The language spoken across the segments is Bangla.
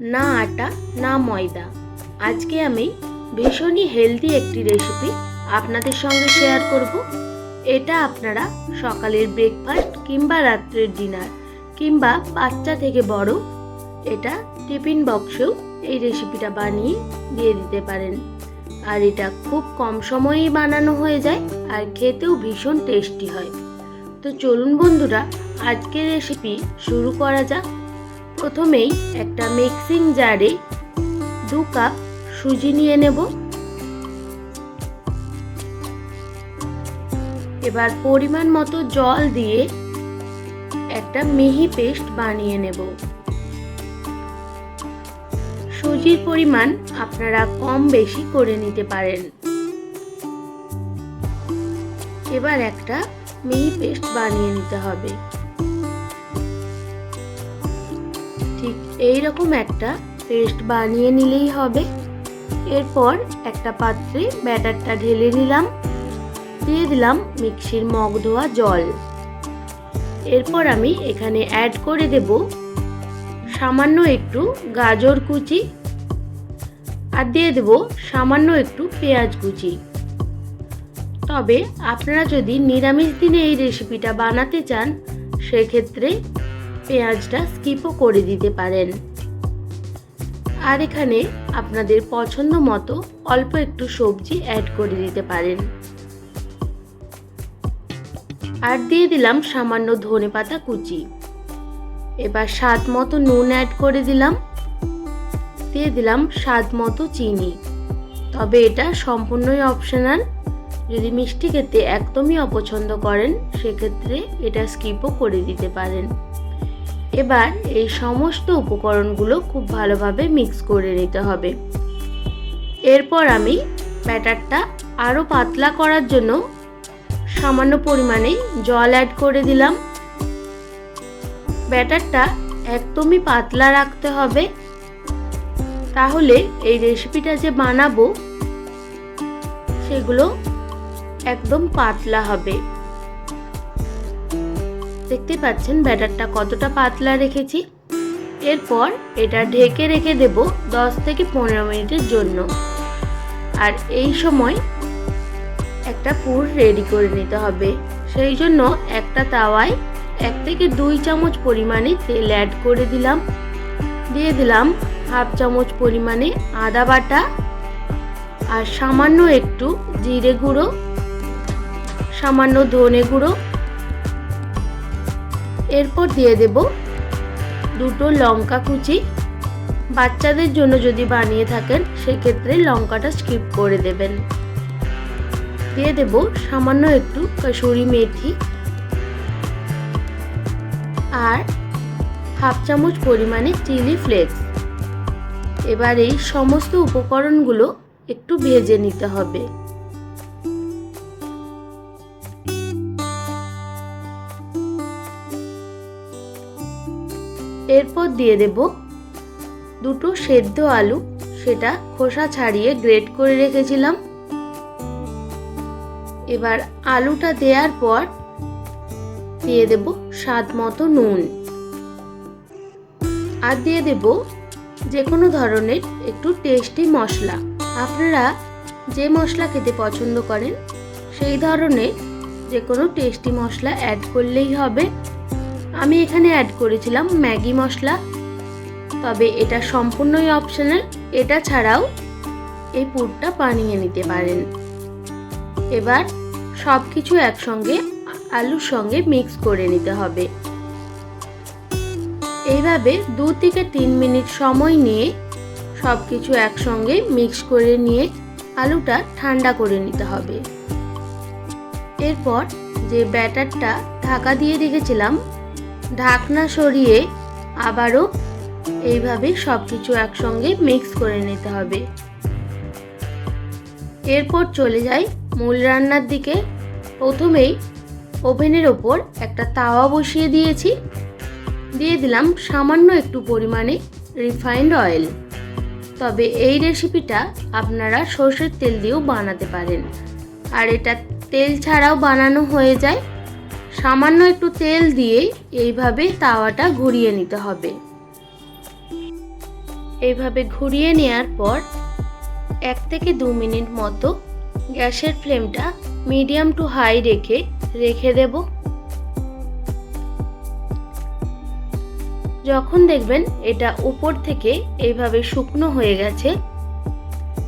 না আটা, না ময়দা। আজকে আমি ভীষণই হেলদি একটি রেসিপি আপনাদের সঙ্গে শেয়ার করব। এটা আপনারা সকালের ব্রেকফাস্ট কিংবা রাত্রের ডিনার কিংবা বাচ্চা থেকে বড় এটা টিফিন বক্সেও এই রেসিপিটা বানিয়ে দিয়ে দিতে পারেন। আর এটা খুব কম সময়েই বানানো হয়ে যায় আর খেতেও ভীষণ টেস্টি হয়। তো চলুন বন্ধুরা, আজকের রেসিপি শুরু করা যাক। প্রথমেই একটা মিক্সিং জারে দু কাপ সুজি নিয়ে নেব। এবার পরিমাণ মতো জল দিয়ে একটা মিহি পেস্ট বানিয়ে নেব। সুজির পরিমাণ আপনারা কম বেশি করে নিতে পারেন। এবার একটা মিহি পেস্ট বানিয়ে নিতে হবে। ঠিক এই রকম একটা পেস্ট বানিয়ে নিলেই হবে। এরপর একটা পাত্রে ব্যাটারটা ঢেলে নিলাম। দিয়ে দিলাম মিক্সির মগ ধোয়া জল। এরপর আমি এখানে অ্যাড করে দেব সামান্য একটু গাজর কুচি আর দিয়ে দেব সামান্য একটু পেঁয়াজ কুচি। তবে আপনারা যদি নিরামিষ দিনে এই রেসিপিটা বানাতে চান, সেক্ষেত্রে পেঁয়াজটা স্কিপও করে দিতে পারেন। আর এখানে আপনাদের পছন্দ মতো অল্প একটু সবজি অ্যাড করে দিতে পারেন। আর দিয়ে দিলাম সামান্য ধনে পাতা কুচি। এবার স্বাদ মতো নুন অ্যাড করে দিলাম। দিয়ে দিলাম স্বাদ মতো চিনি। তবে এটা সম্পূর্ণই অপশনাল যদি মিষ্টি খেতে একদমই অপছন্দ করেন, সেক্ষেত্রে এটা স্কিপও করে দিতে পারেন। এবার এই সমস্ত উপকরণগুলো খুব ভালোভাবে মিক্স করে নিতে হবে। এরপর আমি ব্যাটারটা আরও পাতলা করার জন্য সামান্য পরিমাণে জল অ্যাড করে দিলাম। ব্যাটারটা একদমই পাতলা রাখতে হবে। তাহলে এই রেসিপিটা যে বানাবো, সেগুলো একদম পাতলা হবে। দেখতে পাচ্ছেন ব্যাটারটা কতটা পাতলা রেখেছি। এরপর এটা ঢেকে রেখে দেব দশ থেকে পনেরো মিনিটের জন্য। আর এই সময় একটা পুর রেডি করে নিতে হবে। সেই জন্য একটা তাওয়ায় এক থেকে দুই চামচ পরিমাণে তেল অ্যাড করে দিলাম। দিয়ে দিলাম হাফ চামচ পরিমাণে আদা বাটা আর সামান্য একটু জিরে গুঁড়ো, সামান্য ধনে গুঁড়ো এরপর দিয়ে দেব দুটো লঙ্কা কুচি। বাচ্চাদের জন্য যদি বানিয়ে থাকেন, সেক্ষেত্রে লঙ্কাটা স্কিপ করে দেবেন। দিয়ে দেব সামান্য একটু কসুরি মেথি আর হাফ চামচ পরিমাণে চিলি ফ্লেক্স। এবার এই সমস্ত উপকরণগুলো একটু ভেজে নিতে হবে। এরপর দিয়ে দেব দুটো সেদ্ধ আলু। সেটা খোসা ছাড়িয়ে গ্রেট করে রেখেছিলাম। এবার আলুটা দেওয়ার পর দিয়ে দেব স্বাদ মতো নুন। আর দিয়ে দেব যে কোনো ধরনের একটু টেস্টি মশলা। আপনারা যে মশলা খেতে পছন্দ করেন, সেই ধরনের যে কোনো টেস্টি মশলা অ্যাড করলেই হবে। আমি এখানে অ্যাড করেছিলাম ম্যাগি মশলা। তবে এটা সম্পূর্ণই অপশনাল এটা ছাড়াও এই পুরটা বানিয়ে নিতে পারেন। এবার সব কিছু একসঙ্গে, আলুর সঙ্গে মিক্স করে নিতে হবে। এইভাবে দু থেকে তিন মিনিট সময় নিয়ে সব কিছু একসঙ্গে মিক্স করে নিয়ে আলুটা ঠান্ডা করে নিতে হবে। এরপর যে ব্যাটারটা ঢাকা দিয়ে রেখেছিলাম ঢাকনা সরিয়ে আবারও এইভাবে সব কিছু একসঙ্গে মিক্স করে নিতে হবে। এরপর চলে যাই মূল রান্নার দিকে। প্রথমেই ওভেনের ওপর একটা তাওয়া বসিয়ে দিয়েছি। দিয়ে দিলাম সামান্য একটু পরিমাণে রিফাইন্ড অয়েল তবে এই রেসিপিটা আপনারা সর্ষের তেল দিয়েও বানাতে পারেন। আর এটা তেল ছাড়াও বানানো হয়ে যায়। সামান্য একটু তেল দিয়ে এইভাবে তাওয়াটা ঘুরিয়ে নিতে হবে। এইভাবে ঘুরিয়ে নেওয়ার পর এক থেকে দু মিনিট মতো গ্যাসের ফ্লেমটা মিডিয়াম টু হাই রেখে রেখে দেব। যখন দেখবেন এটা উপর থেকে এইভাবে শুকনো হয়ে গেছে,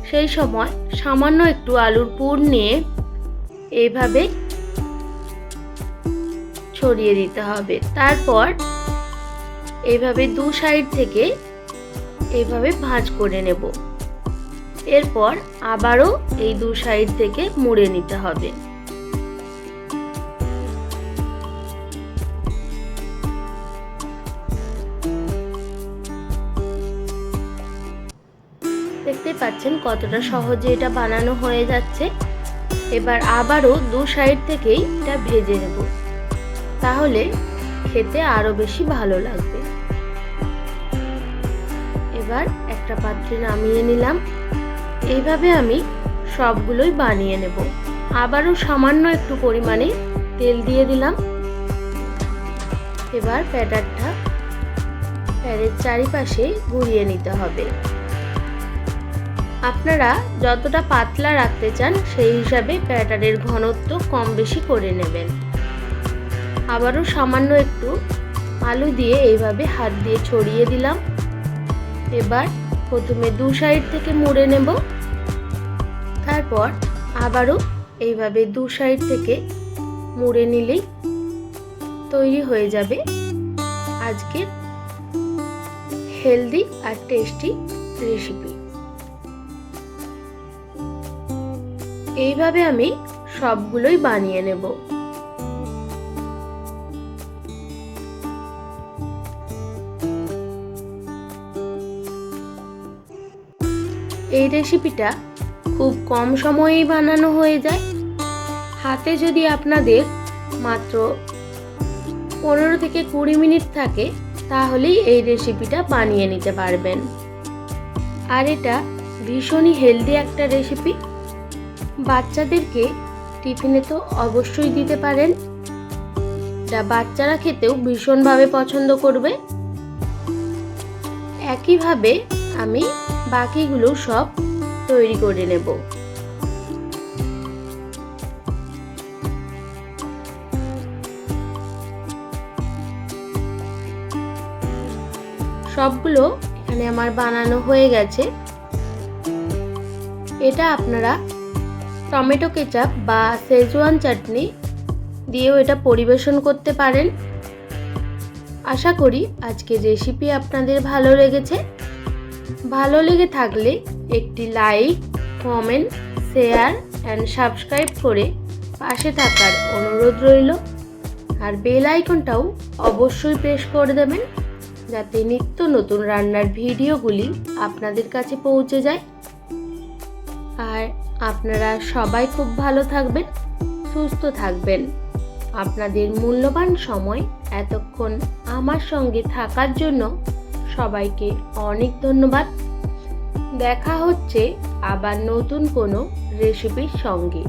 সেই সময় সামান্য একটু আলুর পুর নিয়ে এইভাবে ছড়িয়ে দিতে হবে। তারপর এইভাবে দু সাইড থেকে এইভাবে ভাঁজ করে নেব। এরপর আবারও এই দু সাইড থেকে মুড়ে নিতে হবে। দেখতে পাচ্ছেন কতটা সহজে এটা বানানো হয়ে যাচ্ছে। এবার আবারও দু সাইড থেকেই এটা ভেজে নেব। তাহলে খেতে আরও বেশি ভালো লাগবে। এবার একটা পাত্রে নামিয়ে নিলাম। এইভাবে আমি সবগুলোই বানিয়ে নেব। আবারও সামান্য একটু পরিমাণে তেল দিয়ে দিলাম। এবার প্যাটারটা প্যানের চারিপাশে ঘুরিয়ে নিতে হবে। আপনারা যতটা পাতলা রাখতে চান সেই হিসাবে প্যাটারের ঘনত্ব কম বেশি করে নেবেন। আবারও সামান্য একটু আলু দিয়ে এইভাবে হাত দিয়ে ছড়িয়ে দিলাম। এবার প্রথমে দু সাইড থেকে মুড়ে নেব। তারপর আবারও এইভাবে দু সাইড থেকে মুড়ে নিলেই তৈরি হয়ে যাবে। আজকের হেলদি আর টেস্টি রেসিপি। এইভাবে আমি সবগুলোই বানিয়ে নেব। এই রেসিপিটা খুব কম সময়েই বানানো হয়ে যায়। হাতে যদি আপনাদের মাত্র পনেরো থেকে কুড়ি মিনিট থাকে, তাহলেই এই রেসিপিটা বানিয়ে নিতে পারবেন। আর এটা ভীষণই হেলদি একটা রেসিপি বাচ্চাদেরকে টিফিনে তো অবশ্যই দিতে পারেন। যা বাচ্চারা খেতেও ভীষণভাবে পছন্দ করবে। একইভাবে আমি বাকিগুলো সব তৈরি করে নেব। সবগুলো এখানে আমার বানানো হয়ে গেছে। এটা আপনারা টমেটো কেচাপ বা সেজওয়ান চাটনি দিয়েও এটা পরিবেশন করতে পারেন। আশা করি আজকের রেসিপি আপনাদের ভালো লেগেছে। ভালো লেগে থাকলে একটি like, comment, share and subscribe করে পাশে থাকার অনুরোধ রইল। আর বেল আইকনটাও অবশ্যই প্রেস করে দেবেন যাতে নিত্য নতুন রান্নার ভিডিওগুলি আপনাদের কাছে পৌঁছে যায়। আর আপনারা সবাই খুব ভালো থাকবেন, সুস্থ থাকবেন। আপনাদের মূল্যবান সময় এতক্ষণ আমার সঙ্গে থাকার জন্য সবাইকে অনেক ধন্যবাদ। দেখা হচ্ছে আবার নতুন কোনো রেসিপির সঙ্গে।